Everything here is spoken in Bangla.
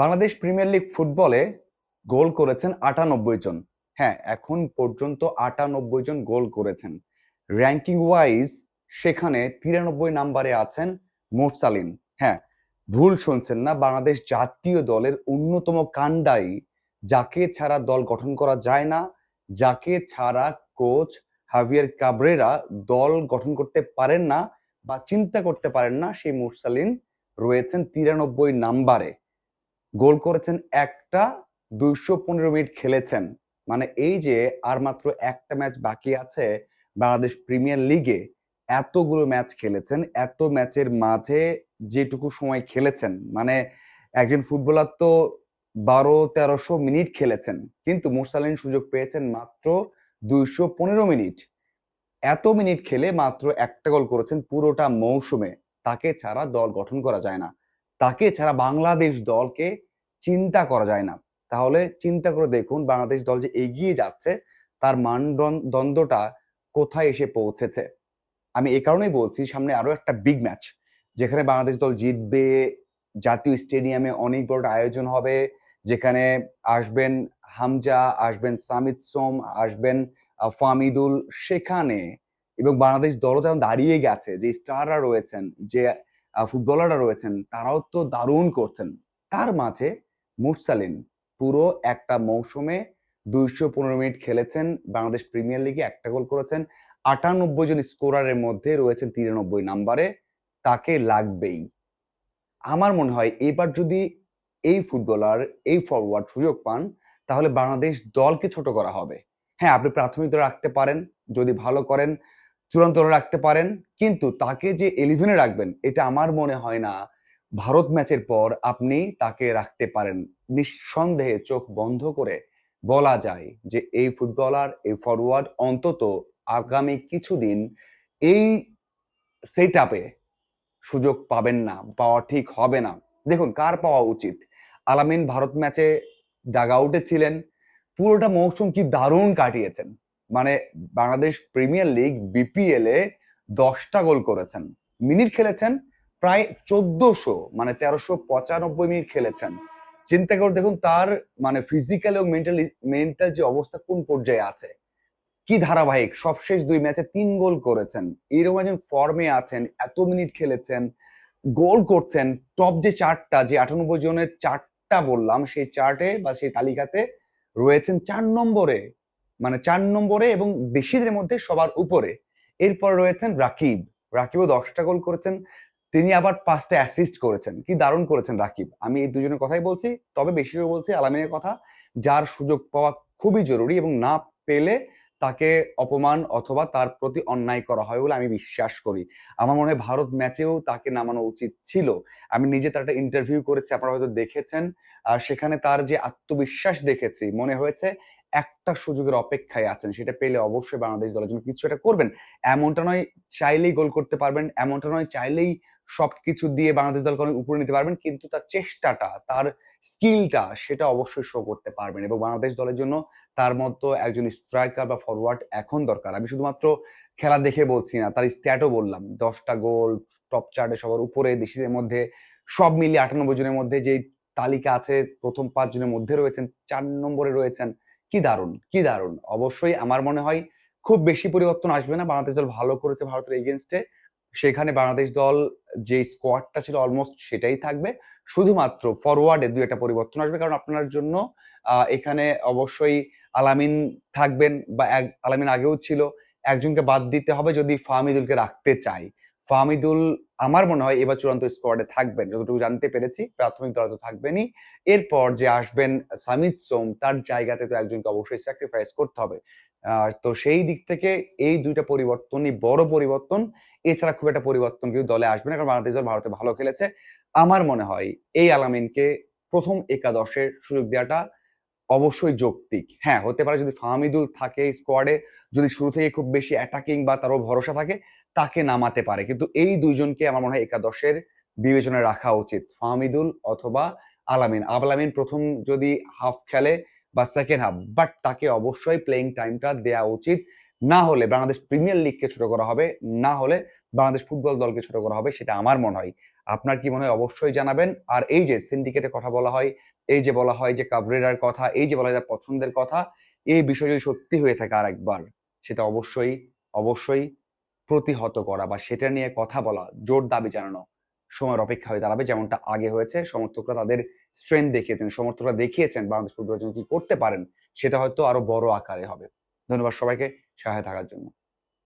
বাংলাদেশ প্রিমিয়ার লিগ ফুটবলে গোল করেছেন আটানব্বই জন। হ্যাঁ এখন পর্যন্ত আটানব্বই জন গোল করেছেন। র্যাঙ্কিং ওয়াইজ সেখানে তিরানব্বই নাম্বারে আছেন মোরসালিন হ্যাঁ ভুল শুনছেন না, বাংলাদেশ জাতীয় দলের অন্যতম কাণ্ডাই যাকে ছাড়া দল গঠন করা যায় না, যাকে ছাড়া কোচ হাভিয়ার কাবরেরা দল গঠন করতে পারেন না বা চিন্তা করতে পারেন না, সেই মুরসালিন রয়েছেন তিরানব্বই নাম্বারে। গোল করেছেন একটা দুইশো পনেরো মিনিট খেলেছেন। মানে এই যে আর মাত্র একটা ম্যাচ বাকি আছে বাংলাদেশ প্রিমিয়ার লিগে, এতগুলো ম্যাচ খেলেছেন, এত ম্যাচের মাঝে যেটুকু সময় খেলেছেন। মানে একজন ফুটবলার তো বারো তেরোশো মিনিট খেলেছেন, কিন্তু মুরসালিন সুযোগ পেয়েছেন মাত্র দুইশো পনেরো মিনিট। এত মিনিট খেলে মাত্র একটা গোল করেছেন পুরোটা মৌসুমে। তাকে ছাড়া দল গঠন করা যায় না। তাকে ছাড়া বাংলাদেশ দলকে চিন্তা করা যায় না। তাহলে চিন্তা করে দেখুন বাংলাদেশ দল যে এগিয়ে যাচ্ছে, তার মানদণ্ডটা কোথায় এসে পৌঁছেছে। আমি এ কারণেই বলছি, সামনে আরও একটা বিগ ম্যাচ যেখানে বাংলাদেশ দল জিতবে, জাতীয় স্টেডিয়ামে অনেক বড় আয়োজন হবে, যেখানে আসবেন হামজা, আসবেন সামিদ সোম, আসবেন ফামিদুল, সেখানে এবং বাংলাদেশ দলও যেমন দাঁড়িয়ে গেছে, যে স্টাররা রয়েছেন, যে ফুটবলাররা রয়েছেন, তারাও তো দারুণ করছেন। তার মাঝে মুরসালিন পুরো একটা মৌসুমে দুইশো পনেরো মিনিট খেলেছেন, বাংলাদেশ প্রিমিয়ার লিগে একটা গোল করেছেন, আটানব্বই জন স্কোরারের মধ্যে রয়েছেন তিরানব্বই নাম্বারে, তাকে লাগবেই। আমার মনে হয় এবার যদি এই ফুটবলার, এই ফরওয়ার্ড সুযোগ পান, তাহলে বাংলাদেশ দলকে ছোট করা হবে। হ্যাঁ আপনি প্রাথমিক রাখতে পারেন, যদি ভালো করেন চূড়ান্ত রাখতে পারেন, কিন্তু তাকে যে এলিভেনে রাখবেন, এটা আমার মনে হয় না। ভারত ম্যাচের পর আপনি তাকে রাখতে পারেন। নিঃসন্দেহে চোখ বন্ধ করে বলা যায় যে, এই ফুটবলার, এই ফরওয়ার্ড অন্তত আগামী কিছুদিন এই সেট আপে সুযোগ পাবেন না, পাওয়া ঠিক হবে না। দেখুন, কার পাওয়া উচিত? আলামিন ভারত ম্যাচে ডাগ আউটে ছিলেন। পুরোটা মৌসুম কি দারুণ কাটিয়েছেন। মানে বাংলাদেশ প্রিমিয়ার লিগ বিপিএল এ দশটা গোল করেছেন। মিনিট খেলেছেন, প্রায় চোদ্দশো মানে তেরোশো পঁচানব্বই মিনিট খেলেছেন। চিন্তা করে দেখুন তার মানে ফিজিক্যাল এবং মেন্টাল মেন্টাল যে অবস্থা কোন পর্যায়ে আছে। কি ধারাবাহিক, সবশেষ দুই ম্যাচে তিন গোল করেছেন। এরকম একজন ফর্মে আছেন, এত মিনিট খেলেছেন, গোল করছেন। টপ যে চারটা, যে আটানব্বই জনের চারটা বললাম, সেই চার্টে বা সেই তালিকাতে রয়েছেন চার নম্বরে। মানে চার নম্বরে এবং দেশিদের মধ্যে সবার উপরে। এরপর রয়েছেন রাকিব। রাকিবও দশটা গোল করেছেন। তিনি আবার পাঁচটা অ্যাসিস্ট করেছেন। কি দারুণ করেছেন রাকিব। আমি এই দুজনের কথাই বলছি, তবে বেশি করে বলছি আলামিনের কথা, যার সুযোগ পাওয়া খুবই জরুরি এবং না পেলে তাকে অপমান অথবা তার প্রতি অন্যায় করা হয় বলে আমি বিশ্বাস করি। আমার মনে হয় ভারত ম্যাচেও তাকে নামানো উচিত ছিল। আমি নিজে তার একটা ইন্টারভিউ করেছি, আপনারা হয়তো দেখেছেন। আর সেখানে তার যে আত্মবিশ্বাস দেখেছি, মনে হয়েছে একটা সুযোগের অপেক্ষায় আছেন। সেটা পেলে অবশ্যই বাংলাদেশ দলের জন্য কিছু একটা করবেন। এমনটা নয় চাইলেই গোল করতে পারবেন, এমনটা নয় চাইলেই সবকিছু দিয়ে বাংলাদেশ দলকে অনেক উপরে নিতে পারবেন, কিন্তু তার চেষ্টাটা, তার স্কিলটা সেটা অবশ্যই শো করতে পারবেন এবং বাংলাদেশ দলের জন্য তার মতো একজন স্ট্রাইকার বা ফরওয়ার্ড এখন দরকার। আমি শুধুমাত্র খেলা দেখে বলছি না, তার স্ট্যাটও বললাম। দশটা গোল টপ চার্টে সবার উপরে, দেশিদের মধ্যে, সব মিলিয়ে আটানব্বই জনের মধ্যে যে তালিকা আছে, প্রথম পাঁচ জনের মধ্যে রয়েছেন, চার নম্বরে রয়েছেন, কি দারুণ কি দারুণ। অবশ্যই আমার মনে হয় খুব বেশি পরিবর্তন আসবে না। বাংলাদেশ দল ভালো করেছে ভারতের এগেনস্টে সেখানে বাংলাদেশ দল যে স্কোয়াডটা ছিল অলমোস্ট সেটাই থাকবে। শুধুমাত্র ফরওয়ার্ডে দুই একটা পরিবর্তন আসবে, কারণ আপনার জন্য এখানে অবশ্যই আলামিন থাকবেন বা আলামিন আগেও ছিল। একজনকে বাদ দিতে হবে যদি ফাহমিদুলকে রাখতে চাই ফাহমিদুল, আমার মনে হয় এবার চূড়ান্ত স্কোয়াডে থাকবেন। যতটুকু জানতে পেরেছি, প্রাথমিক দলে তো থাকবেনই। এরপর যে আসবেন সামিদ সোম, তার জায়গাতে তো একজনকে অবশ্যই স্যাক্রিফাইস করতে হবে। তো সেই দিক থেকে এই দুইটা পরিবর্তনই বড় পরিবর্তন। এছাড়া খুব একটা পরিবর্তন কিন্তু দলে আসবে না, কারণ বাংলাদেশ দল ভারতে ভালো খেলেছে। আমার মনে হয় এই আলামিনকে প্রথম একাদশের সুযোগ দেওয়াটা অবশ্যই যৌক্তিক। হ্যাঁ হতে পারে যদি ফাহমিদুল থাকে স্কোয়াডে যদি শুরু থেকে খুব বেশি অ্যাটাকিং বা তারও ভরসা থাকে তাকে নামাতে পারে। কিন্তু এই দুইজনকে আমার মনে হয় একাদশের বিবেচনায় রাখা উচিত। ফাহমিদুল অথবা আলামিন। আলামিন প্রথম যদি হাফ খেলে বা সেকেন্ড হাফ বাট তাকে অবশ্যই প্লেইং টাইমটা দেওয়া উচিত। না হলে বাংলাদেশ প্রিমিয়ার লিগকে ছোট করা হবে, না হলে বাংলাদেশ ফুটবল দলকে ছোট করা হবে, সেটা আমার মনে হয়। আপনার কি মনে হয়? অবশ্যই জানাবেন। আর এই যে সিন্ডিকেটের কথা বলা হয়, এই যে বলা হয় যে কাবরেরার কথা, এই যে বলা হয় পছন্দের কথা, এই বিষয় যদি সত্যি হয়ে থাকে আর একবার সেটা অবশ্যই অবশ্যই প্রতিহত করা বা সেটা নিয়ে কথা বলা, জোর দাবি জানানো সময়ের অপেক্ষা হয়ে দাঁড়াবে যেমনটা আগে হয়েছে। সমর্থকরা তাদের স্ট্রেংথ দেখিয়েছেন, সমর্থকরা দেখিয়েছেন বাংলাদেশ ফুটবলের জন্য কি করতে পারেন, সেটা হয়তো আরও বড় আকারে হবে। ধন্যবাদ সবাইকে সহায় থাকার জন্য।